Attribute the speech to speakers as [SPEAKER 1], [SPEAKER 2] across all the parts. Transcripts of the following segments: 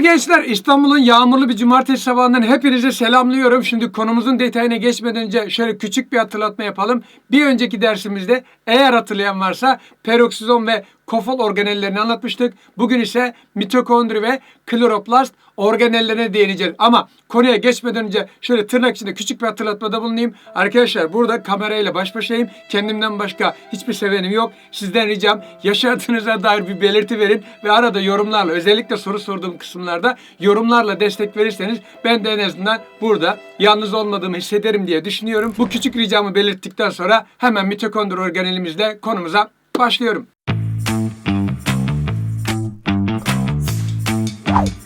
[SPEAKER 1] gençler İstanbul'un yağmurlu bir cumartesi sabahından hepinize selamlıyorum. Şimdi konumuzun detayına geçmeden önce şöyle küçük bir hatırlatma yapalım. Bir önceki dersimizde eğer hatırlayan varsa peroksizom ve kofol organellerini anlatmıştık. Bugün ise mitokondri ve kloroplast organellerine değineceğiz. Ama konuya geçmeden önce şöyle tırnak içinde küçük bir hatırlatmada bulunayım. Arkadaşlar burada kamerayla baş başayım. Kendimden başka hiçbir sevenim yok. Sizden ricam yaşadığınıza dair bir belirti verin ve arada yorumlarla özellikle soru sorduğum kısımlarda yorumlarla destek verirseniz ben de en azından burada yalnız olmadığımı hissederim diye düşünüyorum. Bu küçük ricamı belirttikten sonra hemen mitokondri organelimizle konumuza başlıyorum. Bye.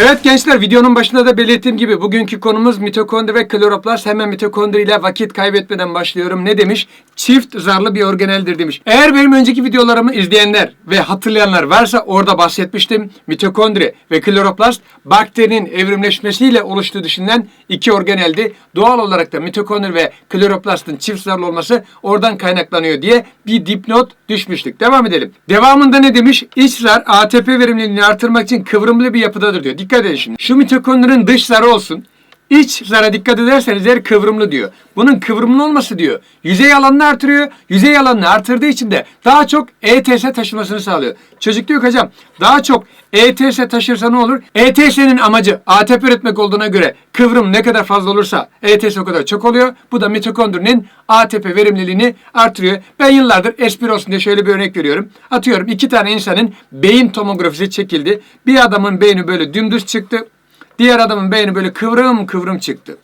[SPEAKER 1] Evet gençler videonun başında da belirttiğim gibi bugünkü konumuz mitokondri ve kloroplast. Hemen mitokondri ile vakit kaybetmeden başlıyorum. Ne demiş? Çift zarlı bir organeldir demiş. Eğer benim önceki videolarımı izleyenler ve hatırlayanlar varsa orada bahsetmiştim. Mitokondri ve kloroplast bakterinin evrimleşmesiyle oluştuğu düşünülen iki organeldi. Doğal olarak da mitokondri ve kloroplastın çift zarlı olması oradan kaynaklanıyor diye bir dipnot düşmüştük. Devam edelim. Devamında ne demiş? İç zar ATP verimliliğini artırmak için kıvrımlı bir yapıdadır diyor. Dikkat edin şimdi. Şu mitokondrinin dış zarı olsun. İç zara dikkat ederseniz eğer kıvrımlı diyor. Bunun kıvrımlı olması diyor. Yüzey alanını artırıyor. Yüzey alanını artırdığı için de daha çok ETS taşımasını sağlıyor. Çocuk diyor ki hocam daha çok ETS taşırsa ne olur? ETS'nin amacı ATP üretmek olduğuna göre kıvrım ne kadar fazla olursa ETS o kadar çok oluyor. Bu da mitokondrinin ATP verimliliğini artırıyor. Ben yıllardır espri olsun diye şöyle bir örnek veriyorum. Atıyorum iki tane insanın beyin tomografisi çekildi. Bir adamın beyni böyle dümdüz çıktı. Diğer adamın beyni böyle kıvrım kıvrım çıktı.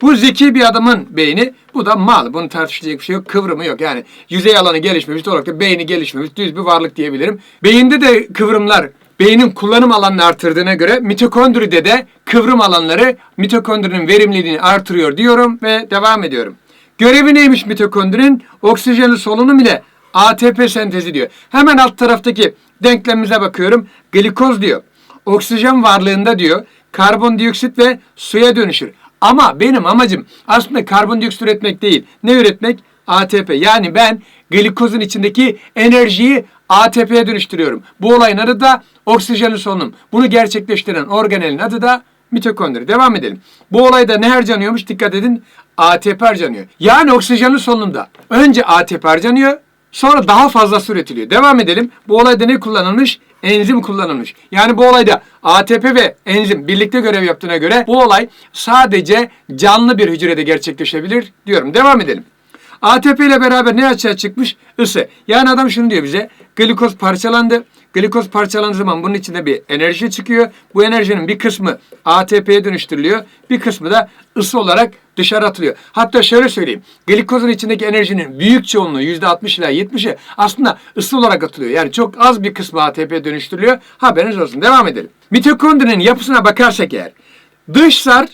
[SPEAKER 1] Bu zeki bir adamın beyni, bu da mal. Bunun tartışılacak bir şey yok, kıvrımı yok. Yani yüzey alanı gelişmemiş, olarak da beyni gelişmemiş, düz bir varlık diyebilirim. Beyinde de kıvrımlar beynin kullanım alanını artırdığına göre mitokondride de kıvrım alanları mitokondrinin verimliliğini artırıyor diyorum ve devam ediyorum. Görevi neymiş mitokondrinin? Oksijenli solunum ile ATP sentezi diyor. Hemen alt taraftaki denklemimize bakıyorum. Glikoz diyor. Oksijen varlığında diyor karbondioksit ve suya dönüşür. Ama benim amacım aslında karbondioksit üretmek değil. Ne üretmek? ATP. Yani ben glikozun içindeki enerjiyi ATP'ye dönüştürüyorum. Bu olayın adı da oksijenli solunum. Bunu gerçekleştiren organelin adı da mitokondri. Devam edelim. Bu olayda ne harcanıyormuş? Dikkat edin. ATP harcanıyor. Yani oksijenli solunumda önce ATP harcanıyor, Sonra daha fazlası üretiliyor. Devam edelim. Bu olayda ne kullanılmış? Enzim kullanılmış. Yani bu olayda ATP ve enzim birlikte görev yaptığına göre bu olay sadece canlı bir hücrede gerçekleşebilir diyorum. Devam edelim. ATP ile beraber ne açığa çıkmış? Isı. Yani adam şunu diyor bize. Glikoz parçalandı. Glikoz parçalandığı zaman bunun içinde bir enerji çıkıyor. Bu enerjinin bir kısmı ATP'ye dönüştürülüyor. Bir kısmı da ısı olarak dışarı atılıyor. Hatta şöyle söyleyeyim. Glikozun içindeki enerjinin büyük çoğunluğu %60 ila 70'i aslında ısı olarak atılıyor. Yani çok az bir kısmı ATP'ye dönüştürülüyor. Haberiniz olsun. Devam edelim. Mitokondrinin yapısına bakarsak eğer dış zar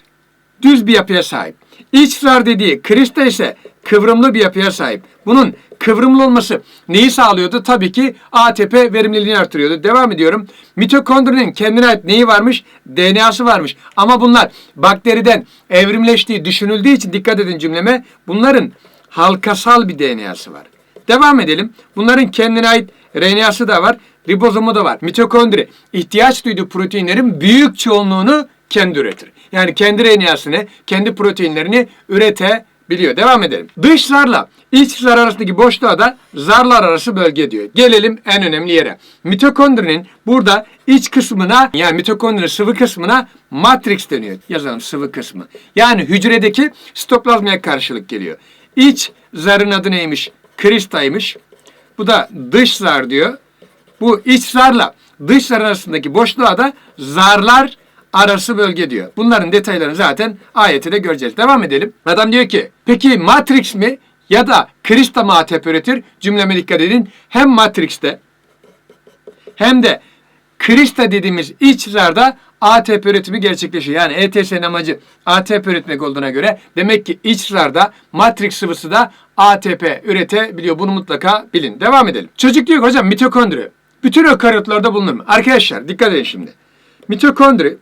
[SPEAKER 1] düz bir yapıya sahip. İç zar dediği krista ise kıvrımlı bir yapıya sahip. Bunun kıvrımlı olması neyi sağlıyordu? Tabii ki ATP verimliliğini artırıyordu. Devam ediyorum. Mitokondrinin kendine ait neyi varmış? DNA'sı varmış. Ama bunlar bakteriden evrimleştiği düşünüldüğü için dikkat edin cümleme. Bunların halkasal bir DNA'sı var. Devam edelim. Bunların kendine ait RNA'sı da var. Ribozomu da var. Mitokondri ihtiyaç duyduğu proteinlerin büyük çoğunluğunu kendi üretir. Yani kendi RNA'sını, kendi proteinlerini üretebiliyor. Devam edelim. Dış zarla iç zar arasındaki boşluğa da zarlar arası bölge diyor. Gelelim en önemli yere. Mitokondrinin burada iç kısmına yani mitokondrinin sıvı kısmına matrix deniyor. Yazalım sıvı kısmı. Yani hücredeki sitoplazmaya karşılık geliyor. İç zarın adı neymiş? Kristaymış. Bu da dış zar diyor. Bu iç zarla dış zar arasındaki boşluğa da zarlar arası bölge diyor. Bunların detaylarını zaten ayette de göreceğiz. Devam edelim. Adam diyor ki peki matrix mi ya da krista mı ATP üretir? Cümleme dikkat edin. Hem matrixte hem de krista dediğimiz iç zarda ATP üretimi gerçekleşiyor. Yani ETS'nin amacı ATP üretmek olduğuna göre demek ki iç zarda matrix sıvısı da ATP üretebiliyor. Bunu mutlaka bilin. Devam edelim. Çocuk diyor ki hocam mitokondri bütün ökaryotlarda bulunur mu? Arkadaşlar dikkat edin şimdi. Mitokondri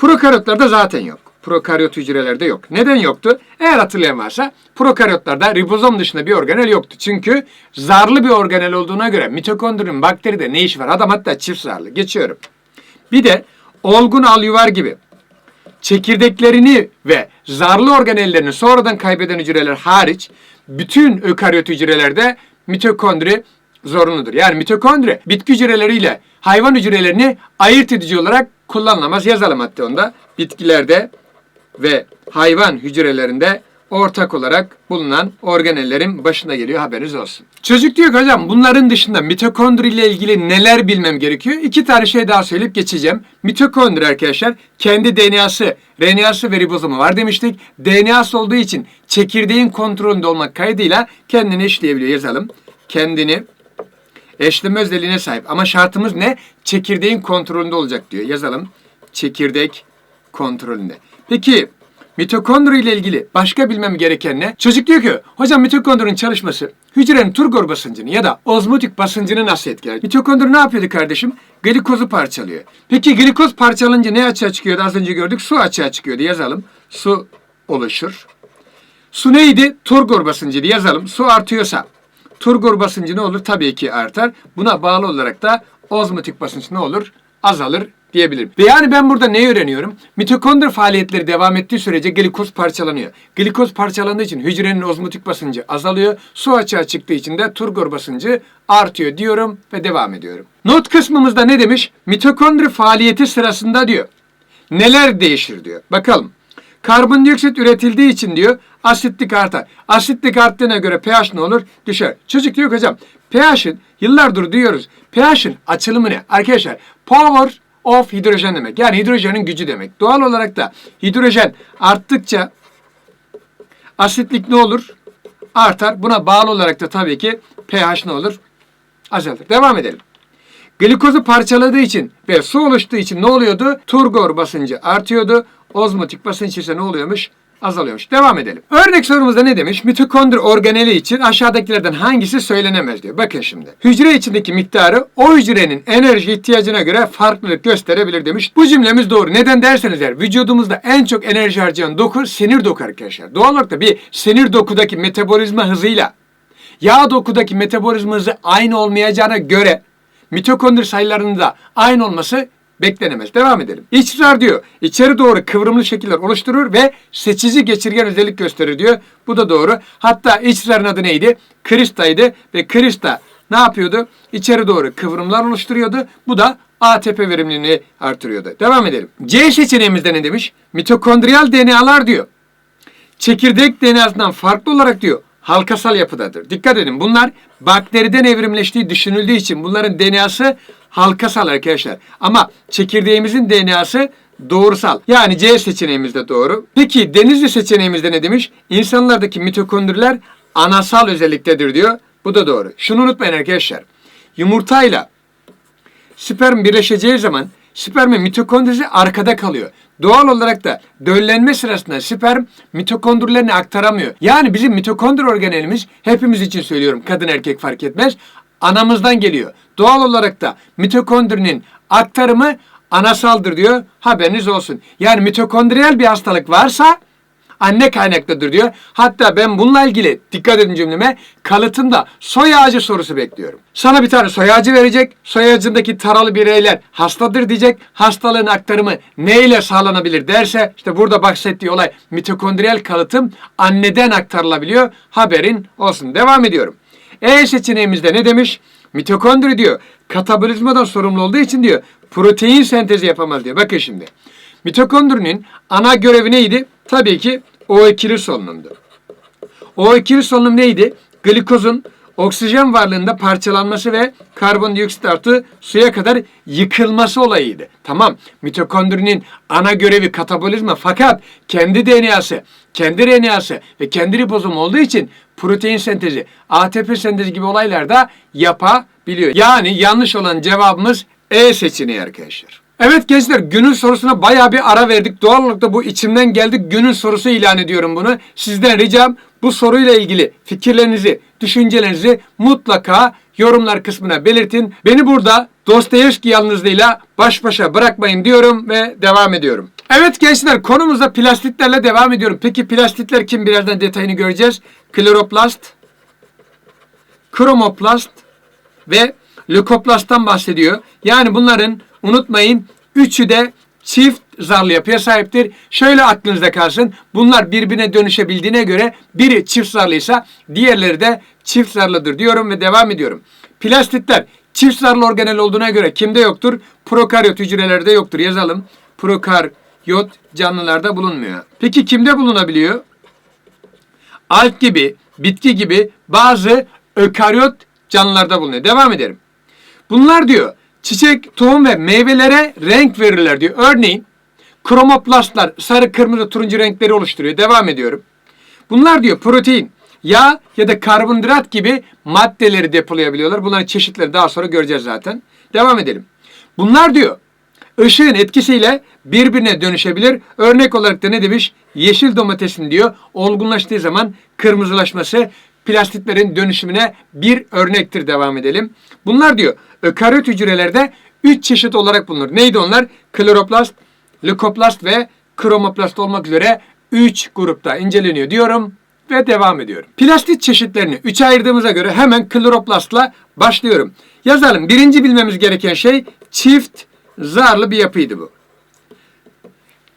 [SPEAKER 1] prokaryotlarda zaten yok. Prokaryot hücrelerde yok. Neden yoktu? Eğer hatırlayan varsa prokaryotlarda ribozom dışında bir organel yoktu. Çünkü zarlı bir organel olduğuna göre mitokondrinin bakteride ne işi var? Adam hatta çift zarlı. Geçiyorum. Bir de olgun alüvar gibi çekirdeklerini ve zarlı organellerini sonradan kaybeden hücreler hariç bütün ökaryot hücrelerde mitokondri zorunludur. Yani mitokondri bitki hücreleriyle hayvan hücrelerini ayırt edici olarak kullanılamaz. Yazalım hatta onda. Bitkilerde ve hayvan hücrelerinde ortak olarak bulunan organellerin başına geliyor haberiniz olsun. Çocuk diyor ki hocam bunların dışında mitokondri ile ilgili neler bilmem gerekiyor? İki tane şey daha söyleyip geçeceğim. Mitokondri arkadaşlar kendi DNA'sı, RNA'sı ve ribozomu var demiştik. DNA'sı olduğu için çekirdeğin kontrolünde olmak kaydıyla kendini eşleyebiliyor yazalım. Kendini eşleme özelliğine sahip. Ama şartımız ne? Çekirdeğin kontrolünde olacak diyor. Yazalım. Çekirdek kontrolünde. Peki mitokondri ile ilgili başka bilmem gereken ne? Çocuk diyor ki hocam mitokondrinin çalışması hücrenin turgor basıncını ya da ozmotik basıncını nasıl etkiler? Mitokondri ne yapıyordu kardeşim? Glikozu parçalıyor. Peki glikoz parçalanınca ne açığa çıkıyordu? Az önce gördük. Su açığa çıkıyordu. Yazalım. Su oluşur. Su neydi? Turgor basıncıydı. Yazalım. Su artıyorsa turgor basıncı ne olur? Tabii ki artar. Buna bağlı olarak da ozmotik basınç ne olur? Azalır diyebilirim. Ve yani ben burada ne öğreniyorum? Mitokondri faaliyetleri devam ettiği sürece glikoz parçalanıyor. Glikoz parçalandığı için hücrenin ozmotik basıncı azalıyor. Su açığa çıktığı için de turgor basıncı artıyor diyorum ve devam ediyorum. Not kısmımızda ne demiş? Mitokondri faaliyeti sırasında diyor. Neler değişir diyor. Bakalım. Karbondioksit üretildiği için diyor asitlik artar. Asitlik arttığına göre pH ne olur? Düşer. Çocuk diyor ki hocam pH'in yıllardır diyoruz. pH'in açılımı ne? Arkadaşlar power of hidrojen demek. Yani hidrojenin gücü demek. Doğal olarak da hidrojen arttıkça asitlik ne olur? Artar. Buna bağlı olarak da tabii ki pH ne olur? Azalır. Devam edelim. Glikozu parçaladığı için ve su oluştuğu için ne oluyordu? Turgor basıncı artıyordu. Ozmotik basınç ise ne oluyormuş? Azalıyormuş. Devam edelim. Örnek sorumuzda ne demiş? Mitokondri organeli için aşağıdakilerden hangisi söylenemez diyor. Bakın şimdi. Hücre içindeki miktarı o hücrenin enerji ihtiyacına göre farklılık gösterebilir demiş. Bu cümlemiz doğru. Neden derseniz eğer vücudumuzda en çok enerji harcayan doku sinir doku arkadaşlar. Doğal olarak da bir sinir dokudaki metabolizma hızıyla yağ dokudaki metabolizma hızı aynı olmayacağına göre mitokondri sayılarının da aynı olması beklenemez. Devam edelim. İçrar diyor. İçeri doğru kıvrımlı şekiller oluşturur ve seçici geçirgen özellik gösterir diyor. Bu da doğru. Hatta içrarın adı neydi? Krista'ydı ve Krista ne yapıyordu? İçeri doğru kıvrımlar oluşturuyordu. Bu da ATP verimliliğini artırıyordu. Devam edelim. C seçeneğimizde ne demiş? Mitokondriyal DNA'lar diyor. Çekirdek DNA'sından farklı olarak diyor halkasal yapıdadır. Dikkat edin bunlar bakteriden evrimleştiği düşünüldüğü için bunların DNA'sı halkasal arkadaşlar. Ama çekirdeğimizin DNA'sı doğrusal. Yani C seçeneğimiz de doğru. Peki Denizli seçeneğimizde ne demiş? İnsanlardaki mitokondriler anasal özelliktedir diyor. Bu da doğru. Şunu unutmayın arkadaşlar. Yumurtayla sperm birleşeceği zaman spermin mitokondrisi arkada kalıyor. Doğal olarak da döllenme sırasında sperm mitokondrilerini aktaramıyor. Yani bizim mitokondri organelimiz hepimiz için söylüyorum kadın erkek fark etmez anamızdan geliyor. Doğal olarak da mitokondrinin aktarımı anasaldır diyor. Haberiniz olsun. Yani mitokondriyal bir hastalık varsa anne kaynaklıdır diyor. Hatta ben bununla ilgili dikkat edin cümleme kalıtımda soy ağacı sorusu bekliyorum. Sana bir tane soy ağacı verecek. Soy ağacındaki taralı bireyler hastadır diyecek. Hastalığın aktarımı neyle sağlanabilir derse işte burada bahsettiği olay mitokondriyal kalıtım anneden aktarılabiliyor. Haberin olsun. Devam ediyorum. E seçeneğimizde ne demiş? Mitokondri diyor. Katabolizmadan sorumlu olduğu için diyor protein sentezi yapamaz diyor. Bakın şimdi. Mitokondrinin ana görevi neydi? Tabii ki o ikili solunumdu. O ikili solunum neydi? Glikozun oksijen varlığında parçalanması ve karbondioksit artı suya kadar yıkılması olayıydı. Tamam mitokondrinin ana görevi katabolizma fakat kendi DNA'sı, kendi RNA'sı ve kendi ribozomu olduğu için protein sentezi, ATP sentezi gibi olaylar da yapabiliyor. Yani yanlış olan cevabımız E seçeneği arkadaşlar. Evet gençler günün sorusuna baya bir ara verdik. Doğal olarak da bu içimden geldik. Günün sorusu ilan ediyorum bunu. Sizden ricam bu soruyla ilgili fikirlerinizi, düşüncelerinizi mutlaka yorumlar kısmına belirtin. Beni burada Dostoyevski yalnızlığıyla baş başa bırakmayın diyorum ve devam ediyorum. Evet gençler konumuzda plastitlerle devam ediyorum. Peki plastitler kim? Birazdan detayını göreceğiz. Kloroplast, kromoplast ve lökoplasttan bahsediyor. Yani bunların unutmayın üçü de çift zarlı yapıya sahiptir. Şöyle aklınızda kalsın. Bunlar birbirine dönüşebildiğine göre biri çift zarlıysa diğerleri de çift zarlıdır diyorum ve devam ediyorum. Plastitler çift zarlı organel olduğuna göre kimde yoktur? Prokaryot hücrelerde yoktur. Yazalım. Prokaryot canlılarda bulunmuyor. Peki kimde bulunabiliyor? Alg gibi, bitki gibi bazı ökaryot canlılarda bulunuyor. Devam edelim. Bunlar diyor çiçek, tohum ve meyvelere renk verirler diyor. Örneğin kromoplastlar sarı, kırmızı, turuncu renkleri oluşturuyor. Devam ediyorum. Bunlar diyor protein, yağ ya da karbonhidrat gibi maddeleri depolayabiliyorlar. Bunların çeşitleri daha sonra göreceğiz zaten. Devam edelim. Bunlar diyor ışığın etkisiyle birbirine dönüşebilir. Örnek olarak da ne demiş? Yeşil domatesin diyor olgunlaştığı zaman kırmızılaşması plastitlerin dönüşümüne bir örnektir. Devam edelim. Bunlar diyor ökaryot hücrelerde 3 çeşit olarak bulunur. Neydi onlar? Kloroplast, leukoplast ve kromoplast olmak üzere 3 grupta inceleniyor diyorum ve devam ediyorum. Plastit çeşitlerini 3'e ayırdığımıza göre hemen kloroplastla başlıyorum. Yazalım. Birinci bilmemiz gereken şey çift zarlı bir yapıydı bu.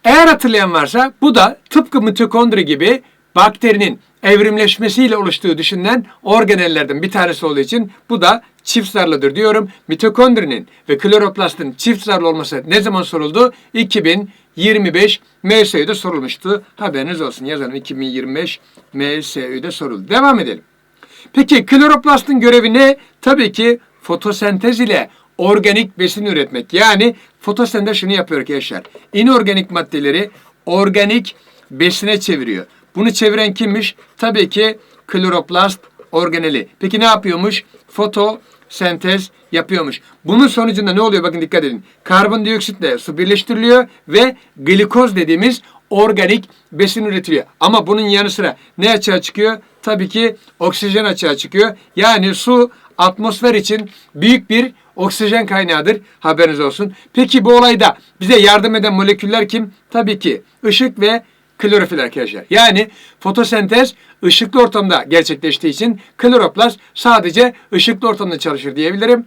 [SPEAKER 1] Eğer hatırlayan varsa bu da tıpkı mitokondri gibi bakterinin evrimleşmesiyle oluştuğu düşünülen organellerden bir tanesi olduğu için bu da çift zarlıdır diyorum. Mitokondrinin ve kloroplastın çift zarlı olması ne zaman soruldu? 2025 MSÜ'de sorulmuştu. Haberiniz olsun yazalım 2025 MSÜ'de soruldu. Devam edelim. Peki kloroplastın görevi ne? Tabii ki fotosentez ile organik besin üretmek. Yani fotosentez şunu yapıyor arkadaşlar. İnorganik maddeleri organik besine çeviriyor. Bunu çeviren kimmiş? Tabii ki kloroplast organeli. Peki ne yapıyormuş? Fotosentez yapıyormuş. Bunun sonucunda ne oluyor? Bakın dikkat edin. Karbondioksitle su birleştiriliyor ve glikoz dediğimiz organik besin üretiliyor. Ama bunun yanı sıra ne açığa çıkıyor? Tabii ki oksijen açığa çıkıyor. Yani su atmosfer için büyük bir oksijen kaynağıdır. Haberiniz olsun. Peki bu olayda bize yardım eden moleküller kim? Tabii ki ışık ve klorofil arkadaşlar. Yani fotosentez ışıklı ortamda gerçekleştiği için kloroplast sadece ışıklı ortamda çalışır diyebilirim.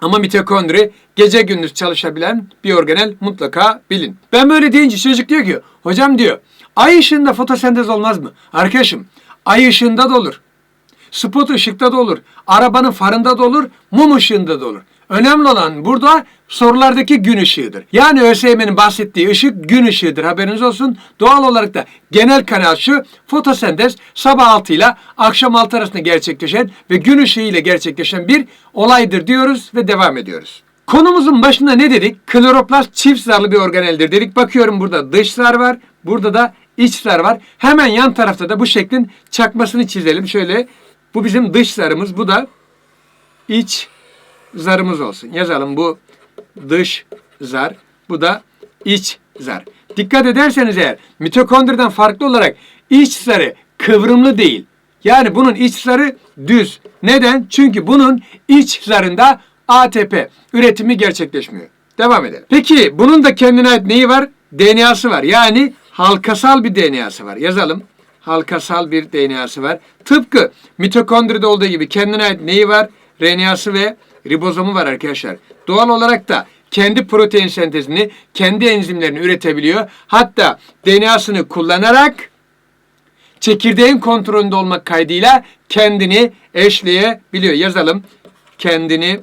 [SPEAKER 1] Ama mitokondri gece gündüz çalışabilen bir organel mutlaka bilin. Ben böyle deyince çocuk diyor ki hocam diyor ay ışığında fotosentez olmaz mı? Arkadaşım ay ışığında da olur. Spot ışıkta da olur. Arabanın farında da olur. Mum ışığında da olur. Önemli olan burada sorulardaki gün ışığıdır. Yani ÖSYM'nin bahsettiği ışık gün ışığıdır haberiniz olsun. Doğal olarak da genel kanal şu fotosentez sabah 6 ile akşam 6 arasında gerçekleşen ve gün ışığı ile gerçekleşen bir olaydır diyoruz ve devam ediyoruz. Konumuzun başında ne dedik? Kloroplast çift zarlı bir organeldir dedik. Bakıyorum burada dış zar var. Burada da iç zar var. Hemen yan tarafta da bu şeklin çakmasını çizelim. Şöyle bu bizim dış zarımız. Bu da iç zarımız olsun. Yazalım bu dış zar. Bu da iç zar. Dikkat ederseniz eğer mitokondriden farklı olarak iç zarı kıvrımlı değil. Yani bunun iç zarı düz. Neden? Çünkü bunun iç zarında ATP üretimi gerçekleşmiyor. Devam edelim. Peki bunun da kendine ait neyi var? DNA'sı var. Yani halkasal bir DNA'sı var. Yazalım. Halkasal bir DNA'sı var. Tıpkı mitokondride olduğu gibi kendine ait neyi var? RNA'sı ve ribozomu var arkadaşlar. Doğal olarak da kendi protein sentezini, kendi enzimlerini üretebiliyor. Hatta DNA'sını kullanarak çekirdeğin kontrolünde olmak kaydıyla kendini eşleyebiliyor. Yazalım. Kendini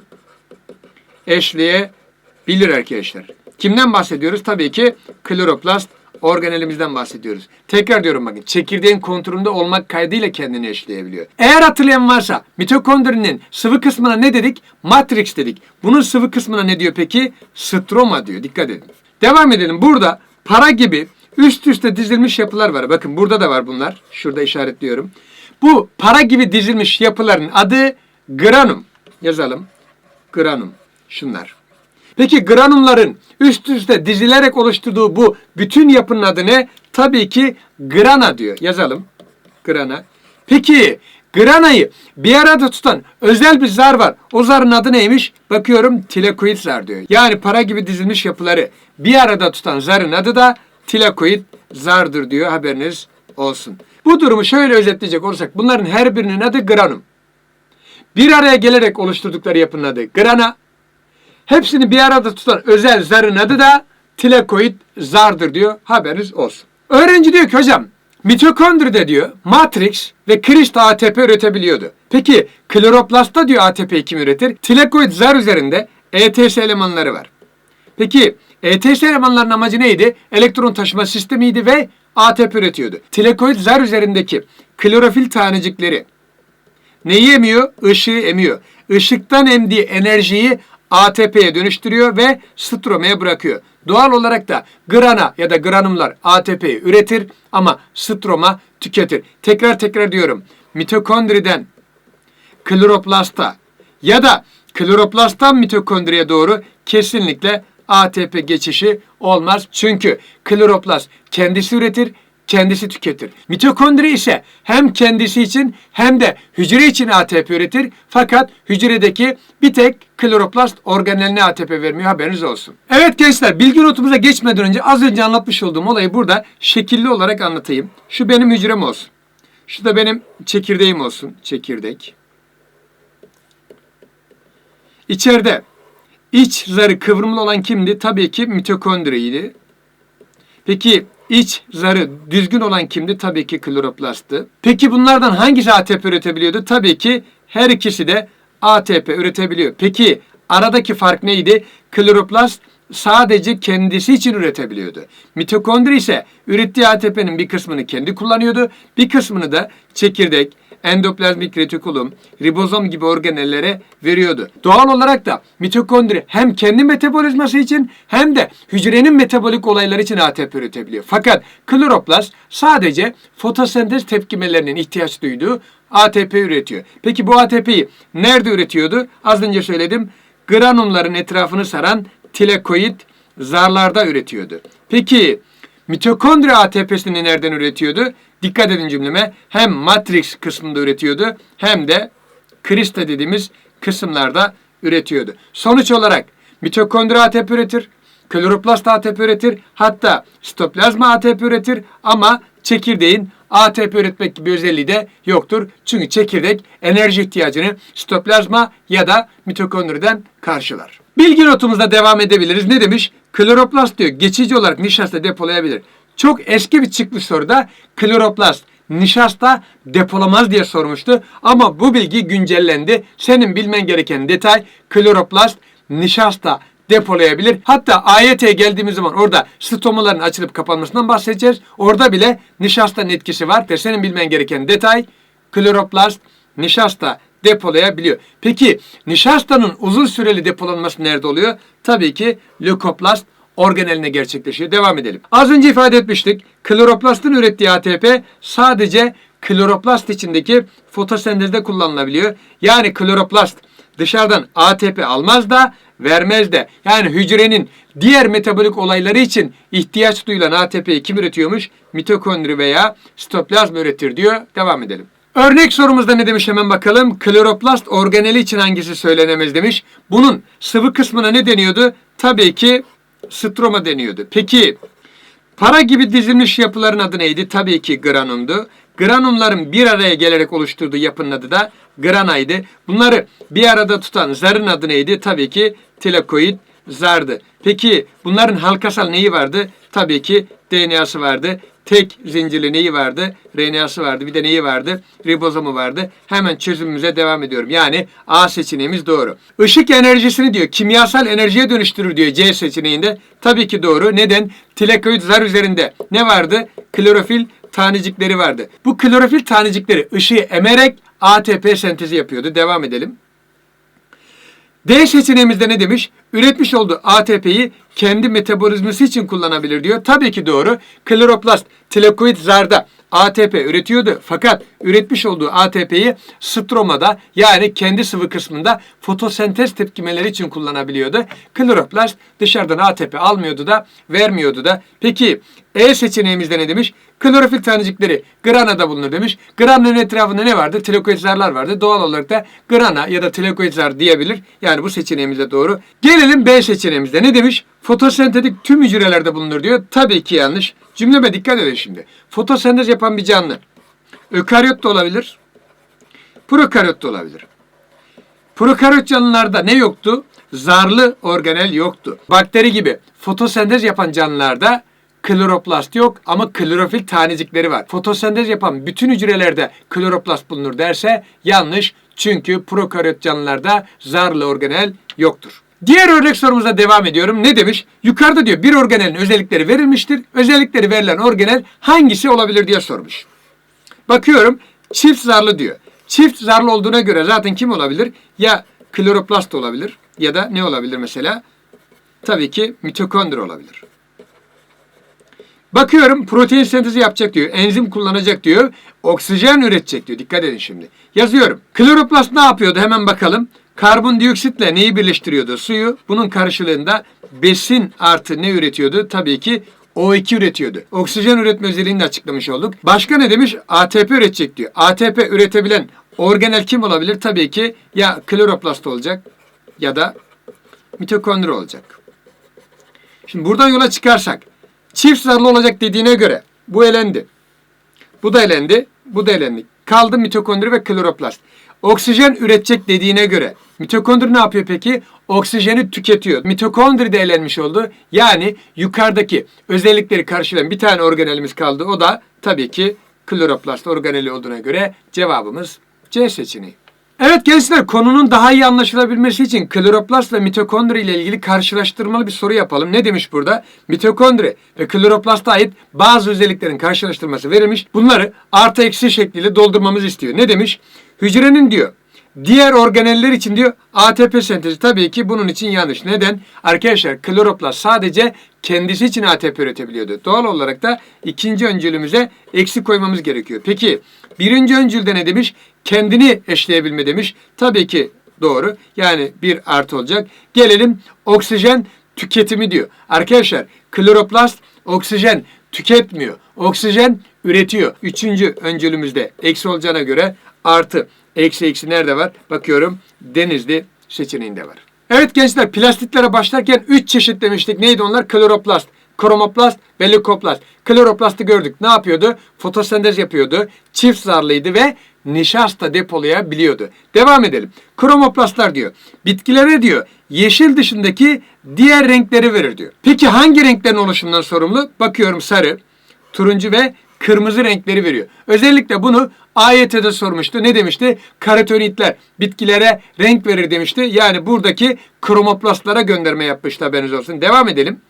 [SPEAKER 1] eşleyebilir arkadaşlar. Kimden bahsediyoruz? Tabii ki kloroplast organelimizden bahsediyoruz. Tekrar diyorum bakın çekirdeğin kontrolünde olmak kaydıyla kendini eşleyebiliyor. Eğer hatırlayan varsa mitokondrinin sıvı kısmına ne dedik? Matrix dedik. Bunun sıvı kısmına ne diyor peki? Stroma diyor. Dikkat edin. Devam edelim. Burada para gibi üst üste dizilmiş yapılar var. Bakın burada da var bunlar. Şurada işaretliyorum. Bu para gibi dizilmiş yapıların adı granum. Yazalım. Granum. Şunlar. Peki granumların üst üste dizilerek oluşturduğu bu bütün yapının adı ne? Tabii ki grana diyor. Yazalım. Grana. Peki granayı bir arada tutan özel bir zar var. O zarın adı neymiş? Bakıyorum tilakoid zar diyor. Yani para gibi dizilmiş yapıları bir arada tutan zarın adı da tilakoid zardır diyor haberiniz olsun. Bu durumu şöyle özetleyecek olursak bunların her birinin adı granum. Bir araya gelerek oluşturdukları yapının adı grana. Hepsini bir arada tutan özel zarın adı da tilakoid zardır diyor haberiniz olsun. Öğrenci diyor ki hocam mitokondride diyor matrix ve krist ATP üretebiliyordu. Peki kloroplastta diyor ATP kim üretir? Tilakoid zar üzerinde ETS elemanları var. Peki ETS elemanların amacı neydi? Elektron taşıma sistemiydi ve ATP üretiyordu. Tilakoid zar üzerindeki klorofil tanecikleri neyi emiyor? Işığı emiyor. Işıktan emdiği enerjiyi ATP'ye dönüştürüyor ve stromaya bırakıyor. Doğal olarak da grana ya da granumlar ATP'yi üretir ama stroma tüketir. Tekrar tekrar diyorum. Mitokondriden kloroplasta ya da kloroplastan mitokondriye doğru kesinlikle ATP geçişi olmaz. Çünkü kloroplast kendisi üretir, kendisi tüketir. Mitokondri ise hem kendisi için hem de hücre için ATP üretir. Fakat hücredeki bir tek kloroplast organeline ATP vermiyor haberiniz olsun. Evet gençler bilgi notumuza geçmeden önce az önce anlatmış olduğum olayı burada şekilli olarak anlatayım. Şu benim hücrem olsun. Şu da benim çekirdeğim olsun. Çekirdek. İçeride iç zarı kıvrımlı olan kimdi? Tabii ki mitokondriydi. Peki iç zarı düzgün olan kimdi? Tabii ki kloroplasttı. Peki bunlardan hangisi ATP üretebiliyordu? Tabii ki her ikisi de ATP üretebiliyor. Peki aradaki fark neydi? Kloroplast sadece kendisi için üretebiliyordu. Mitokondri ise ürettiği ATP'nin bir kısmını kendi kullanıyordu. Bir kısmını da çekirdek, endoplazmik retikulum, ribozom gibi organellere veriyordu. Doğal olarak da mitokondri hem kendi metabolizması için hem de hücrenin metabolik olayları için ATP üretebiliyor. Fakat kloroplast sadece fotosentez tepkimelerinin ihtiyaç duyduğu ATP üretiyor. Peki bu ATP'yi nerede üretiyordu? Az önce söyledim. Granumların etrafını saran tilakoid zarlarda üretiyordu. Peki mitokondri ATP'sini nereden üretiyordu? Dikkat edin cümleme. Hem matrix kısmında üretiyordu hem de krista dediğimiz kısımlarda üretiyordu. Sonuç olarak mitokondri ATP üretir, kloroplast ATP üretir, hatta sitoplazma ATP üretir ama çekirdeğin ATP üretmek gibi özelliği de yoktur. Çünkü çekirdek enerji ihtiyacını sitoplazma ya da mitokondriden karşılar. Bilgi notumuzda devam edebiliriz. Ne demiş? Kloroplast diyor geçici olarak nişasta depolayabilir. Çok eski bir çıkmış soruda kloroplast nişasta depolamaz diye sormuştu. Ama bu bilgi güncellendi. Senin bilmen gereken detay kloroplast nişasta depolayabilir. Hatta AYT'ye geldiğimiz zaman orada stomaların açılıp kapanmasından bahsedeceğiz. Orada bile nişastanın etkisi var ve senin bilmen gereken detay kloroplast nişasta depolayabiliyor. Peki nişastanın uzun süreli depolanması nerede oluyor? Tabii ki lökoplast organeline gerçekleşiyor. Devam edelim. Az önce ifade etmiştik. Kloroplastın ürettiği ATP sadece kloroplast içindeki fotosentezde kullanılabiliyor. Yani kloroplast dışarıdan ATP almaz da vermez de. Yani hücrenin diğer metabolik olayları için ihtiyaç duyulan ATP'yi kim üretiyormuş? Mitokondri veya sitoplazma üretir diyor. Devam edelim. Örnek sorumuzda ne demiş hemen bakalım. Kloroplast organeli için hangisi söylenemez demiş. Bunun sıvı kısmına ne deniyordu? Tabii ki stroma deniyordu. Peki para gibi dizilmiş yapıların adı neydi? Tabii ki granumdu. Granumların bir araya gelerek oluşturduğu yapının adı da granaydı. Bunları bir arada tutan zarın adı neydi? Tabii ki tilakoid zardı. Peki bunların halkasal neyi vardı? Tabii ki DNA'sı vardı. Tek zincirli neyi vardı? RNA'sı vardı. Bir de neyi vardı? Ribozomu vardı. Hemen çözümümüze devam ediyorum. Yani A seçeneğimiz doğru. Işık enerjisini diyor kimyasal enerjiye dönüştürür diyor C seçeneğinde. Tabii ki doğru. Neden? Tilakoid zar üzerinde ne vardı? Klorofil tanecikleri vardı. Bu klorofil tanecikleri ışığı emerek ATP sentezi yapıyordu. Devam edelim. D seçeneğimizde ne demiş? Üretmiş olduğu ATP'yi kendi metabolizması için kullanabilir diyor. Tabii ki doğru. Kloroplast tilakoid zarda ATP üretiyordu. Fakat üretmiş olduğu ATP'yi stromada yani kendi sıvı kısmında fotosentez tepkimeleri için kullanabiliyordu. Kloroplast dışarıdan ATP almıyordu da vermiyordu da. Peki E seçeneğimizde ne demiş? Klorofil tanecikleri granada bulunur demiş. Grananın etrafında ne vardı? Tilakoid zarlar vardı. Doğal olarak da grana ya da tilakoid zar diyebilir. Yani bu seçeneğimiz de doğru. Gelelim B seçeneğimizde. Ne demiş? Fotosentetik tüm hücrelerde bulunur diyor. Tabii ki yanlış. Cümleme dikkat edin şimdi. Fotosentez yapan bir canlı. Ökaryot da olabilir. Prokaryot da olabilir. Prokaryot canlılarda ne yoktu? Zarlı organel yoktu. Bakteri gibi fotosentez yapan canlılarda kloroplast yok ama klorofil tanecikleri var. Fotosentez yapan bütün hücrelerde kloroplast bulunur derse yanlış. Çünkü prokaryot canlılarda zarlı organel yoktur. Diğer örnek sorumuza devam ediyorum. Ne demiş? Yukarıda diyor bir organelin özellikleri verilmiştir. Özellikleri verilen organel hangisi olabilir diye sormuş. Bakıyorum çift zarlı diyor. Çift zarlı olduğuna göre zaten kim olabilir? Ya kloroplast olabilir ya da ne olabilir mesela? Tabii ki mitokondri olabilir. Bakıyorum protein sentezi yapacak diyor. Enzim kullanacak diyor. Oksijen üretecek diyor. Dikkat edin şimdi. Yazıyorum. Kloroplast ne yapıyordu? Hemen bakalım. Karbondioksitle neyi birleştiriyordu? Suyu. Bunun karşılığında besin artı ne üretiyordu? Tabii ki O2 üretiyordu. Oksijen üretme özelliğini de açıklamış olduk. Başka ne demiş? ATP üretecek diyor. ATP üretebilen organel kim olabilir? Tabii ki ya kloroplast olacak ya da mitokondri olacak. Şimdi buradan yola çıkarsak çift zarlı olacak dediğine göre bu elendi. Bu da elendi, bu da elendi. Kaldı mitokondri ve kloroplast. Oksijen üretecek dediğine göre mitokondri ne yapıyor peki? Oksijeni tüketiyor. Mitokondri de elenmiş oldu. Yani yukarıdaki özellikleri karşılayan bir tane organelimiz kaldı. O da tabii ki kloroplast organeli olduğuna göre cevabımız C seçeneği. Evet gençler konunun daha iyi anlaşılabilmesi için kloroplast ve mitokondri ile ilgili karşılaştırmalı bir soru yapalım. Ne demiş burada? Mitokondri ve kloroplasta ait bazı özelliklerin karşılaştırması verilmiş. Bunları artı eksi şekliyle doldurmamızı istiyor. Ne demiş? Hücrenin diyor Diğer organeller için diyor ATP sentezi tabii ki bunun için yanlış. Neden? Arkadaşlar kloroplast sadece kendisi için ATP üretebiliyordu. Doğal olarak da ikinci öncülümüze eksi koymamız gerekiyor. Peki birinci öncülde ne demiş? Kendini eşleyebilme demiş. Tabii ki doğru. Yani bir artı olacak. Gelelim oksijen tüketimi diyor. Arkadaşlar kloroplast oksijen tüketmiyor. Oksijen üretiyor. Üçüncü öncülümüzde eksi olacağına göre artı. Eksi eksi nerede var? Bakıyorum Denizli seçeneğinde var. Evet gençler plastiklere başlarken 3 çeşit demiştik. Neydi onlar? Kloroplast, kromoplast ve leukoplast. Kloroplastı gördük. Ne yapıyordu? Fotosentez yapıyordu. Çift zarlıydı ve nişasta depolayabiliyordu. Devam edelim. Kromoplastlar diyor. Bitkilere diyor yeşil dışındaki diğer renkleri verir diyor. Peki hangi renklerin oluşumundan sorumlu? Bakıyorum sarı, turuncu ve kırmızı renkleri veriyor. Özellikle bunu AYT'de sormuştu. Ne demişti? Karotenitler bitkilere renk verir demişti. Yani buradaki kromoplastlara gönderme yapmıştı haberiniz olsun. Devam edelim.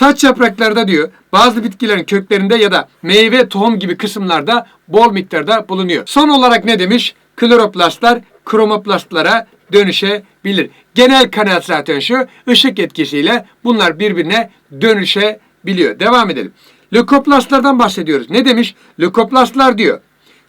[SPEAKER 1] Taç yapraklarda diyor bazı bitkilerin köklerinde ya da meyve tohum gibi kısımlarda bol miktarda bulunuyor. Son olarak ne demiş? Kloroplastlar kromoplastlara dönüşebilir. Genel kanaat zaten şu ışık etkisiyle bunlar birbirine dönüşebiliyor. Devam edelim. Lökoplastlardan bahsediyoruz. Ne demiş? Lökoplastlar diyor.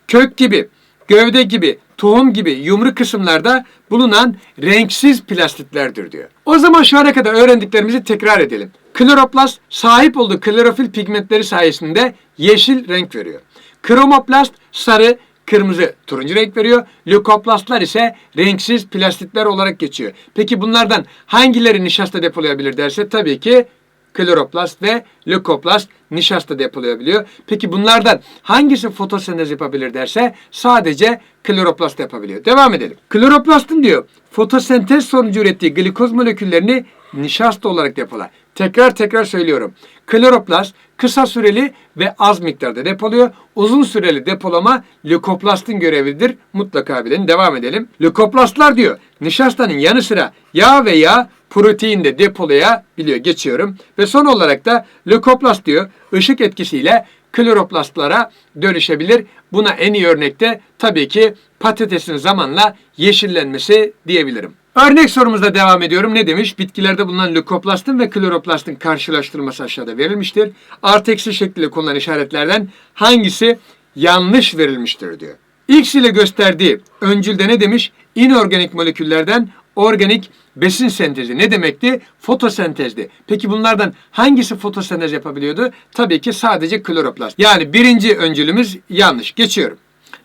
[SPEAKER 1] Kök gibi, gövde gibi, tohum gibi yumru kısımlarda bulunan renksiz plastitlerdir diyor. O zaman şu ana kadar öğrendiklerimizi tekrar edelim. Kloroplast sahip olduğu klorofil pigmentleri sayesinde yeşil renk veriyor. Kromoplast sarı, kırmızı, turuncu renk veriyor. Lökoplastlar ise renksiz plastitler olarak geçiyor. Peki bunlardan hangileri nişasta depolayabilir derse tabii ki kloroplast ve lökoplast nişasta depolayabiliyor. Peki bunlardan hangisi fotosentez yapabilir derse sadece kloroplast yapabiliyor. Devam edelim. Kloroplastın diyor fotosentez sonucu ürettiği glikoz moleküllerini nişasta olarak depolar. Tekrar tekrar söylüyorum. Kloroplast kısa süreli ve az miktarda depoluyor. Uzun süreli depolama lökoplastın görevidir. Mutlaka bilin. Devam edelim. Lökoplastlar diyor nişastanın yanı sıra yağ veya protein de depolayabiliyor. Geçiyorum. Ve son olarak da lökoplast diyor ışık etkisiyle kloroplastlara dönüşebilir. Buna en iyi örnekte tabii ki patatesin zamanla yeşillenmesi diyebilirim. Örnek sorumuzda devam ediyorum. Ne demiş? Bitkilerde bulunan lökoplastın ve kloroplastın karşılaştırılması aşağıda verilmiştir. Artı eksi şekliyle kullanılan işaretlerden hangisi yanlış verilmiştir diyor. X ile gösterdiği öncülde ne demiş? İnorganik moleküllerden organik besin sentezi ne demekti? Fotosentezdi. Peki bunlardan hangisi fotosentez yapabiliyordu? Tabii ki sadece kloroplast. Yani birinci öncülümüz yanlış. Geçiyorum.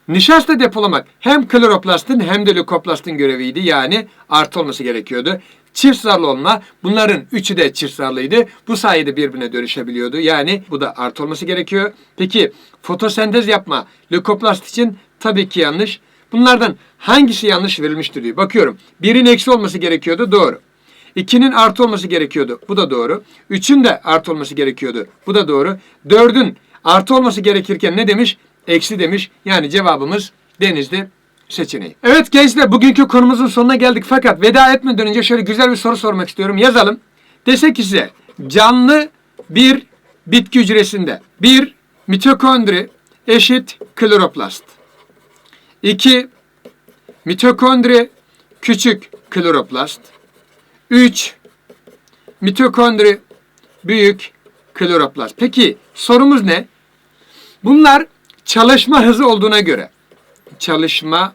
[SPEAKER 1] Nişasta depolamak hem kloroplastın hem de lökoplastın göreviydi. Yani artı olması gerekiyordu. çift zarlı olma. Bunların üçü de çift zarlıydı. Bu sayede birbirine dönüşebiliyordu. Yani bu da artı olması gerekiyor. Peki fotosentez yapma lökoplast için tabii ki yanlış. Bunlardan hangisi yanlış verilmiştir diyor. Bakıyorum. Birin eksi olması gerekiyordu. Doğru. 2'nin artı olması gerekiyordu. Bu da doğru. 3'ün de artı olması gerekiyordu. Bu da doğru. 4'ün artı olması gerekirken ne demiş? Eksi demiş. Yani cevabımız denizli seçeneği. Evet gençler bugünkü konumuzun sonuna geldik fakat veda etmeden önce şöyle güzel bir soru sormak istiyorum. Yazalım. Desek ki size canlı bir bitki hücresinde bir mitokondri eşit kloroplast. 2 mitokondri küçük kloroplast. 3 mitokondri büyük kloroplast. Peki sorumuz ne? Bunlar çalışma hızı olduğuna göre çalışma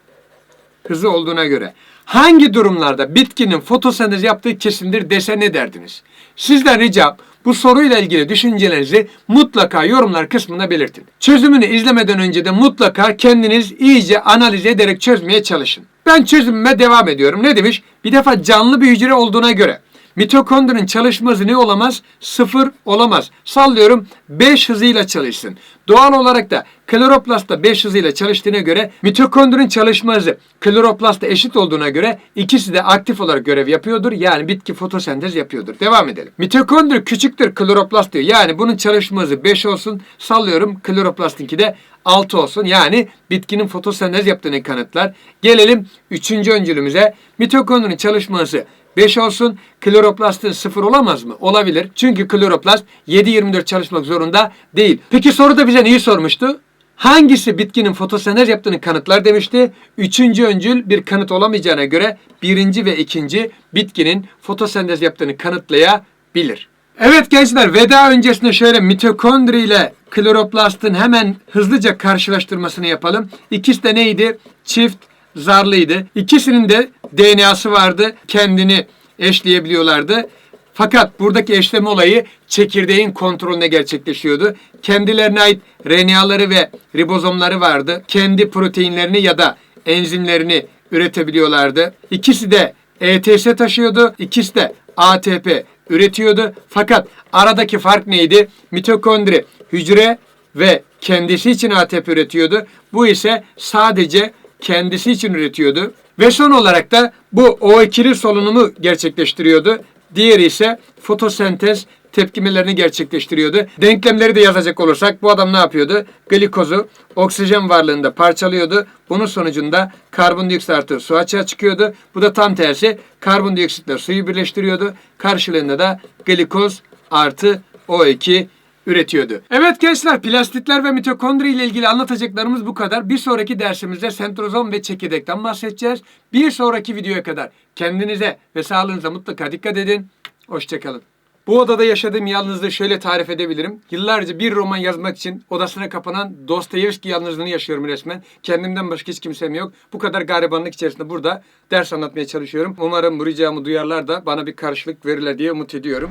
[SPEAKER 1] hızı olduğuna göre hangi durumlarda bitkinin fotosentez yaptığı kesindir dese ne derdiniz? Sizden ricam bu soruyla ilgili düşüncelerinizi mutlaka yorumlar kısmında belirtin. Çözümünü izlemeden önce de mutlaka kendiniz iyice analiz ederek çözmeye çalışın. Ben çözümüme devam ediyorum. Ne demiş? Bir defa canlı bir hücre olduğuna göre mitokondrinin çalışma hızı ne olamaz? Sıfır olamaz. Sallıyorum 5 hızıyla çalışsın. Doğal olarak da kloroplast da 5 hızıyla çalıştığına göre mitokondrinin çalışma hızı kloroplasta eşit olduğuna göre ikisi de aktif olarak görev yapıyordur. Yani bitki fotosentez yapıyordur. Devam edelim. Mitokondri küçüktür kloroplast diyor. Yani bunun çalışma hızı 5 olsun. Sallıyorum kloroplastinki de 6 olsun. Yani bitkinin fotosentez yaptığını kanıtlar. Gelelim 3. öncülümüze. Mitokondrinin çalışma hızı 5 olsun. Kloroplastın 0 olamaz mı? Olabilir. Çünkü kloroplast 7-24 çalışmak zorunda değil. Peki soruda bize neyi sormuştu? Hangisi bitkinin fotosentez yaptığını kanıtlar demişti. Üçüncü öncül bir kanıt olamayacağına göre birinci ve ikinci bitkinin fotosentez yaptığını kanıtlayabilir. Evet gençler veda öncesinde şöyle mitokondri ile kloroplastın hemen hızlıca karşılaştırmasını yapalım. İkisi de neydi? Çift zarlıydı. İkisinin de DNA'sı vardı. Kendini eşleyebiliyorlardı. Fakat buradaki eşleme olayı çekirdeğin kontrolünde gerçekleşiyordu. Kendilerine ait RNA'ları ve ribozomları vardı. Kendi proteinlerini ya da enzimlerini üretebiliyorlardı. İkisi de ETS taşıyordu. İkisi de ATP üretiyordu. Fakat aradaki fark neydi? Mitokondri hücre ve kendisi için ATP üretiyordu. Bu ise sadece kendisi için üretiyordu. Ve son olarak da bu O2'li solunumu gerçekleştiriyordu. Diğeri ise fotosentez tepkimelerini gerçekleştiriyordu. Denklemleri de yazacak olursak bu adam ne yapıyordu? Glikozu oksijen varlığında parçalıyordu. Bunun sonucunda karbondioksit artı su açığa çıkıyordu. Bu da tam tersi karbondioksitle suyu birleştiriyordu. Karşılığında da glikoz artı O2 üretiyordu. Evet gençler plastitler ve mitokondri ile ilgili anlatacaklarımız bu kadar. Bir sonraki dersimizde sentrozom ve çekirdekten bahsedeceğiz. Bir sonraki videoya kadar kendinize ve sağlığınıza mutlaka dikkat edin. Hoşçakalın. Bu odada yaşadığım yalnızlığı şöyle tarif edebilirim. Yıllarca bir roman yazmak için odasına kapanan Dostoyevski yalnızlığını yaşıyorum resmen. Kendimden başka hiç kimsem yok. Bu kadar garibanlık içerisinde burada ders anlatmaya çalışıyorum. Umarım bu ricamı duyarlar da bana bir karşılık verirler diye umut ediyorum.